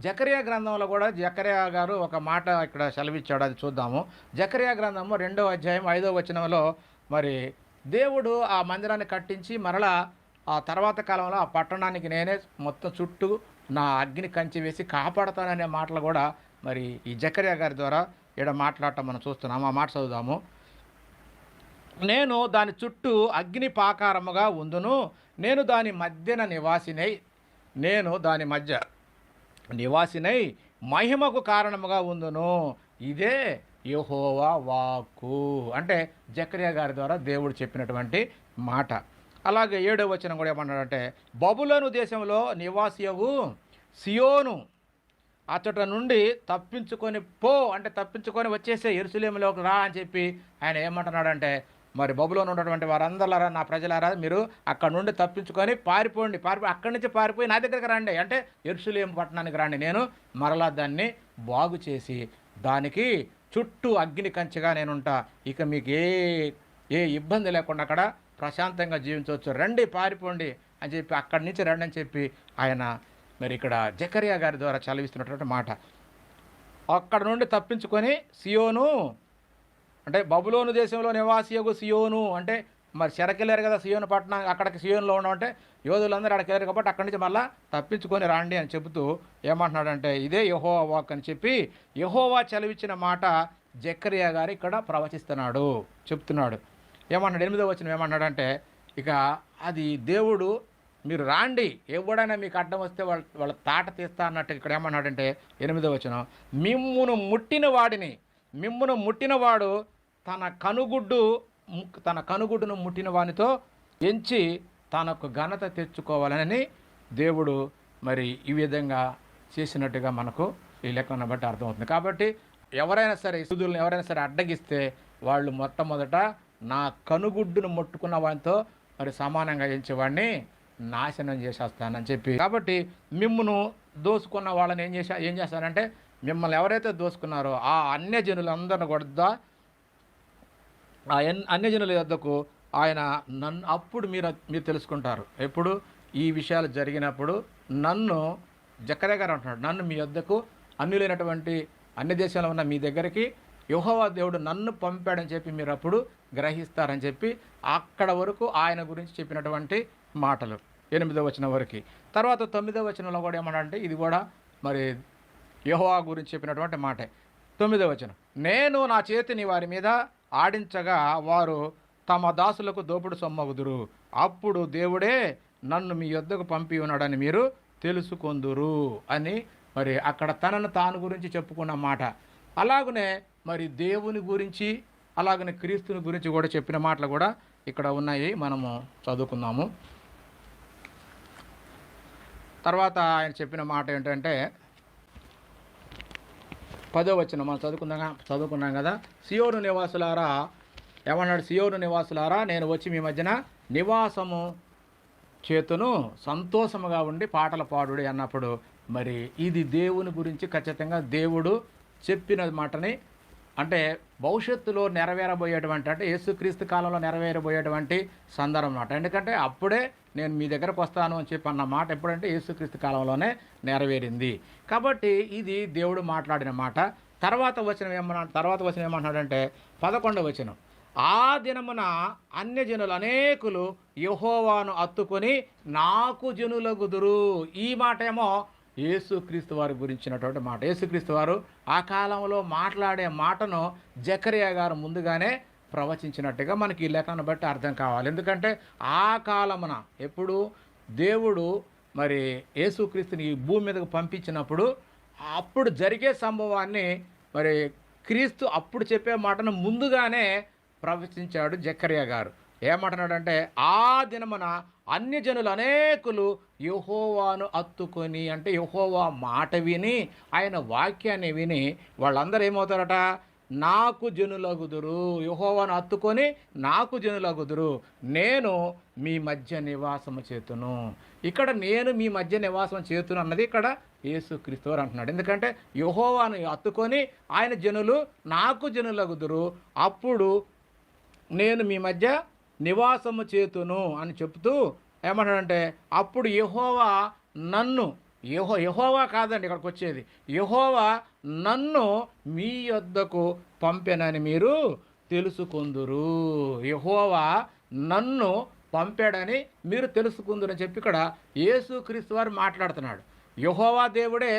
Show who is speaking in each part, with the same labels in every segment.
Speaker 1: జకరియా గ్రంథంలో కూడా జకరియా గారు ఒక మాట ఇక్కడ సెలవిచ్చాడు అది చూద్దాము. జకరియా గ్రంథము రెండో అధ్యాయం ఐదో వచనంలో మరి దేవుడు ఆ మందిరాన్ని కట్టించి మరలా ఆ తర్వాత కాలంలో ఆ పట్టణానికి నేనే మొత్తం చుట్టూ నా అగ్ని కంచి వేసి కాపాడతాననే మాటలు కూడా మరి ఈ జకరియా గారి ద్వారా ఇక్కడ మాట్లాడటం మనం చూస్తున్నాము. ఆ మాట చదువుదాము. నేను దాని చుట్టూ అగ్ని పాకారముగా ఉందును. నేను దాని మధ్యన నివాసినై. నేను దాని మధ్య నివాసినై మహిమకు కారణముగా ఉందును. ఇదే యహోవా వాక్కు. అంటే జకరియా గారి ద్వారా దేవుడు చెప్పినటువంటి మాట. అలాగే ఏడవ వచనం కూడా ఏమన్నాడంటే బబులోను దేశంలో నివాసియవు సియోను. అతట నుండి తప్పించుకొని పో అంటే తప్పించుకొని వచ్చేసే ఎరుసలేములోకి రా అని చెప్పి ఆయన ఏమంటున్నాడంటే మరి బబులోని ఉన్నటువంటి వారందరూ నా ప్రజలారా మీరు అక్కడ నుండి తప్పించుకొని పారిపోండి పారిపోయి అక్కడి నుంచి పారిపోయి నా దగ్గరికి రండి. అంటే ఎరుసలేం పట్టణానికి రండి. నేను మరలా దాన్ని బాగు చేసి దానికి చుట్టూ అగ్ని కంచెగా నేనుంటా. ఇక మీకు ఏ ఏ ఇబ్బంది లేకుండా అక్కడ ప్రశాంతంగా జీవించవచ్చు. రండి పారిపోండి అని చెప్పి అక్కడి నుంచి రండి అని చెప్పి ఆయన మరి ఇక్కడ జకరియా గారి ద్వారా చదివిస్తున్నటువంటి మాట. అక్కడ నుండి తప్పించుకొని సియోను అంటే బబులోను దేశంలో నివాసియగు సియోను అంటే మరి చెరకెళ్ళారు కదా సియోను పట్టణం అక్కడికి సియోనులో ఉండమంటే యోధులందరూ అక్కడికి వెళ్ళారు కాబట్టి అక్కడి నుంచి మళ్ళీ తప్పించుకొని రాండి అని చెబుతూ ఏమంటున్నాడంటే ఇదే యహోవా వాక్ అని చెప్పి యహోవా చలివిచ్చిన మాట జక్కరియా గారు ఇక్కడ ప్రవచిస్తున్నాడు చెప్తున్నాడు. ఏమన్నాడు ఎనిమిదో వచ్చిన ఏమన్నాడంటే ఇక అది దేవుడు మీరు రాండి ఎవడైనా మీకు అడ్డం వస్తే వాళ్ళ వాళ్ళ తాట తీస్తా అన్నట్టు ఇక్కడ ఏమన్నాడంటే ఎనిమిదో వచ్చిన మిమ్మును ముట్టిన వాడిని మిమ్మును ముట్టినవాడు తన కనుగుడ్డు ము- తన కనుగుడ్డును ముట్టిన వానితో ఎంచి తనకు ఘనత తెచ్చుకోవాలని దేవుడు మరి ఈ విధంగా చేసినట్టుగా మనకు ఈ లెక్కను బట్టి అర్థమవుతుంది. కాబట్టి ఎవరైనా సరే సుదులను ఎవరైనా సరే అడ్డగిస్తే వాళ్ళు మొట్టమొదట నా కనుగుడ్డును ముట్టుకున్న వానితో మరి సమానంగా ఎంచేవాడిని నాశనం చేసేస్తానని చెప్పి. కాబట్టి మిమ్మును దోసుకున్న వాళ్ళని ఏం చేశా ఏం చేస్తానంటే మిమ్మల్ని ఎవరైతే దోసుకున్నారో ఆ అన్యజనులందరిని కూడా అన్యజనుల యొద్దకు ఆయన నన్ను అప్పుడు మీరు మీరు తెలుసుకుంటారు. ఎప్పుడు? ఈ విషయాలు జరిగినప్పుడు నన్ను జక్కరే గారు అంటున్నాడు. నన్ను మీ యొద్దకు అన్యులైనటువంటి అన్ని దేశాల్లో ఉన్న మీ దగ్గరికి యుహోవా దేవుడు నన్ను పంపాడని చెప్పి మీరు అప్పుడు గ్రహిస్తారని చెప్పి అక్కడ వరకు ఆయన గురించి చెప్పినటువంటి మాటలు. ఎనిమిదో వచనం వరకు. తర్వాత తొమ్మిదో వచనంలో కూడా ఏమన్నాడంటే ఇది కూడా మరి యహోవా గురించి చెప్పినటువంటి మాటే. తొమ్మిదో వచనం. నేను నా చేతిని వారి మీద ఆడించగా వారు తమ దాసులకు దోపుడు సొమ్మగుదురు. అప్పుడు దేవుడే నన్ను మీ యొద్దకు పంపి ఉన్నాడని మీరు తెలుసుకొందురు అని మరి అక్కడ తనను తాను గురించి చెప్పుకున్న మాట. అలాగనే మరి దేవుని గురించి అలాగనే క్రీస్తుని గురించి కూడా చెప్పిన మాటలు కూడా ఇక్కడ ఉన్నాయి. మనము చదువుకుందాము. తర్వాత ఆయన చెప్పిన మాట ఏంటంటే పదో వచ్చిన మనం చదువుకుందాం చదువుకున్నాం కదా. సియోను నివాసులారా ఏమన్నాడు? సియోను నివాసులారా నేను వచ్చి మీ మధ్యన నివాసము చేతును సంతోషముగా ఉండి పాటలు పాడుడి అన్నప్పుడు మరి ఇది దేవుని గురించి ఖచ్చితంగా దేవుడు చెప్పిన మాటని అంటే భవిష్యత్తులో నెరవేరబోయేటువంటి అంటే యేసుక్రీస్తు కాలంలో నెరవేరబోయేటువంటి సందర్భం అన్నమాట. ఎందుకంటే అప్పుడే నేను మీ దగ్గరకు వస్తాను అని చెప్పి అన్న మాట ఎప్పుడంటే యేసుక్రీస్తు కాలంలోనే నెరవేరింది. కాబట్టి ఇది దేవుడు మాట్లాడిన మాట. తర్వాత వచనం ఏమన్నా తర్వాత వచనం ఏమంటున్నాడంటే పదకొండవ వచనం. ఆ దినమున అన్యజనులు అనేకులు యహోవాను అత్తుకొని నాకు జనులగుదురు. ఈ మాట ఏమో యేసుక్రీస్తు వారి గురించినటువంటి మాట. యేసుక్రీస్తు వారు ఆ కాలంలో మాట్లాడే మాటను జకరియా గారు ముందుగానే ప్రవచించినట్టుగా మనకి ఈ లేఖను బట్టి అర్థం కావాలి. ఎందుకంటే ఆ కాలమున ఎప్పుడు దేవుడు మరి యేసుక్రీస్తుని ఈ భూమి మీదకు పంపించినప్పుడు అప్పుడు జరిగే సంభవాన్ని మరి క్రీస్తు అప్పుడు చెప్పే మాటను ముందుగానే ప్రవచించాడు జక్కరియా గారు. ఏమంటున్నాడంటే ఆ దినమున అన్యజనులు అనేకులు యహోవాను అత్తుకొని అంటే యహోవా మాట విని ఆయన వాక్యాన్ని విని వాళ్ళందరూ ఏమవుతారట? నాకు జనులగుదురు యహోవాను అత్తుకొని నాకు జనులగుదురు నేను మీ మధ్య నివాసము చేతును. ఇక్కడ నేను మీ మధ్య నివాసం చేతును అన్నది ఇక్కడ యేసు వారు అంటున్నాడు. ఎందుకంటే యహోవాను అత్తుకొని ఆయన జనులు నాకు జనులగుదురు అప్పుడు నేను మీ మధ్య నివాసము చేతును అని చెప్తూ ఏమంటాడంటే అప్పుడు యహోవా నన్ను యహో యహోవా కాదండి ఇక్కడికి వచ్చేది. యహోవా నన్ను మీ యొద్దకు పంపెనని మీరు తెలుసుకుందురు. యహోవా నన్ను పంపాడని మీరు తెలుసుకుందురని చెప్పి ఇక్కడ యేసుక్రీస్తు వారు మాట్లాడుతున్నాడు. యహోవా దేవుడే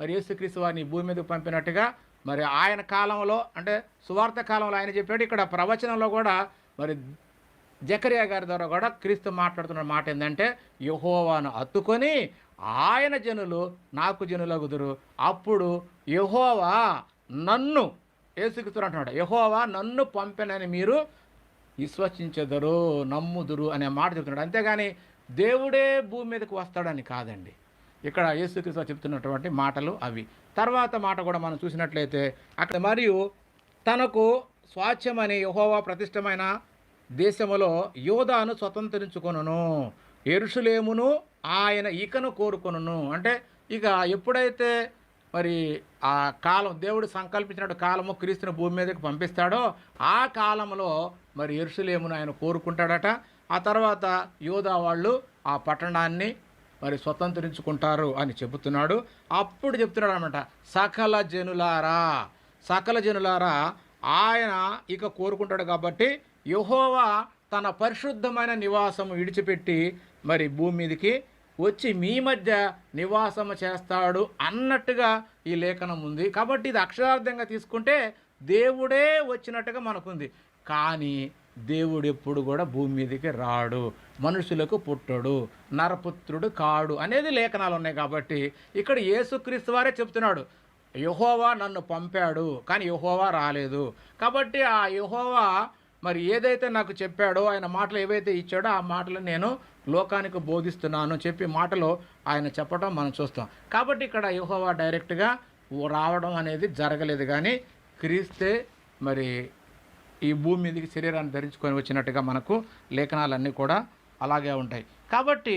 Speaker 1: మరి యేసుక్రీస్తు వారిని భూమి మీదకి పంపినట్టుగా మరి ఆయన కాలంలో అంటే సువార్త కాలంలో ఆయన చెప్పాడు. ఇక్కడ ప్రవచనంలో కూడా మరి జకరియా గారి ద్వారా కూడా క్రీస్తు మాట్లాడుతున్న మాట ఏంటంటే యహోవాను అత్తుకొని ఆయన జనులు నాకు జనులగుదురు. అప్పుడు యహోవా నన్ను ఏసుక్రీస్తు అంటున్నాడు. యహోవా నన్ను పంపినని మీరు విశ్వసించెదరు నమ్ముదురు అనే మాట చెప్తున్నాడు. అంతేగాని దేవుడే భూమి మీదకు వస్తాడని కాదండి. ఇక్కడ యేసుక్రీస్తు చెప్తున్నటువంటి మాటలు అవి. తర్వాత మాట కూడా మనం చూసినట్లయితే అక్కడ మరియు తనకు స్వాచ్ఛమని యహోవా ప్రతిష్టమైన దేశములో యోధాను స్వతంత్రించుకొనును ఎరుషులేమును ఆయన ఇకను కోరుకొనును. అంటే ఇక ఎప్పుడైతే మరి ఆ కాలం దేవుడు సంకల్పించినట్టు కాలము క్రీస్తుని భూమి మీదకి పంపిస్తాడో ఆ కాలంలో మరి ఎరుసలేమును ఆయన కోరుకుంటాడట. ఆ తర్వాత యోధా వాళ్ళు ఆ పట్టణాన్ని మరి స్వతంత్రించుకుంటారు అని చెబుతున్నాడు. అప్పుడు చెప్తున్నాడు అనమాట సకల జనులారా సకల జనులారా ఆయన ఇక కోరుకుంటాడు కాబట్టి యహోవా తన పరిశుద్ధమైన నివాసము విడిచిపెట్టి మరి భూమి మీదకి వచ్చి మీ మధ్య నివాసము చేస్తాడు అన్నట్టుగా ఈ లేఖనం ఉంది. కాబట్టి ఇది అక్షరార్థంగా తీసుకుంటే దేవుడే వచ్చినట్టుగా మనకుంది. కానీ దేవుడు ఎప్పుడు కూడా భూమి మీదకి రాడు. మనుషులకు పుట్టడు. నరపుత్రుడు కాడు అనేది లేఖనాలు ఉన్నాయి కాబట్టి ఇక్కడ యేసుక్రీస్తు వారే చెప్తున్నాడు. యహోవా నన్ను పంపాడు. కానీ యహోవా రాలేదు. కాబట్టి ఆ యహోవా మరి ఏదైతే నాకు చెప్పాడో ఆయన మాటలు ఏవైతే ఇచ్చాడో ఆ మాటలు నేను లోకానికి బోధిస్తున్నాను చెప్పి మాటలు ఆయన చెప్పడం మనం చూస్తాం. కాబట్టి ఇక్కడ యుహోవా డైరెక్ట్గా రావడం అనేది జరగలేదు కానీ క్రీస్తే మరి ఈ భూమి మీదకి శరీరాన్ని ధరించుకొని వచ్చినట్టుగా మనకు లేఖనాలన్నీ కూడా అలాగే ఉంటాయి. కాబట్టి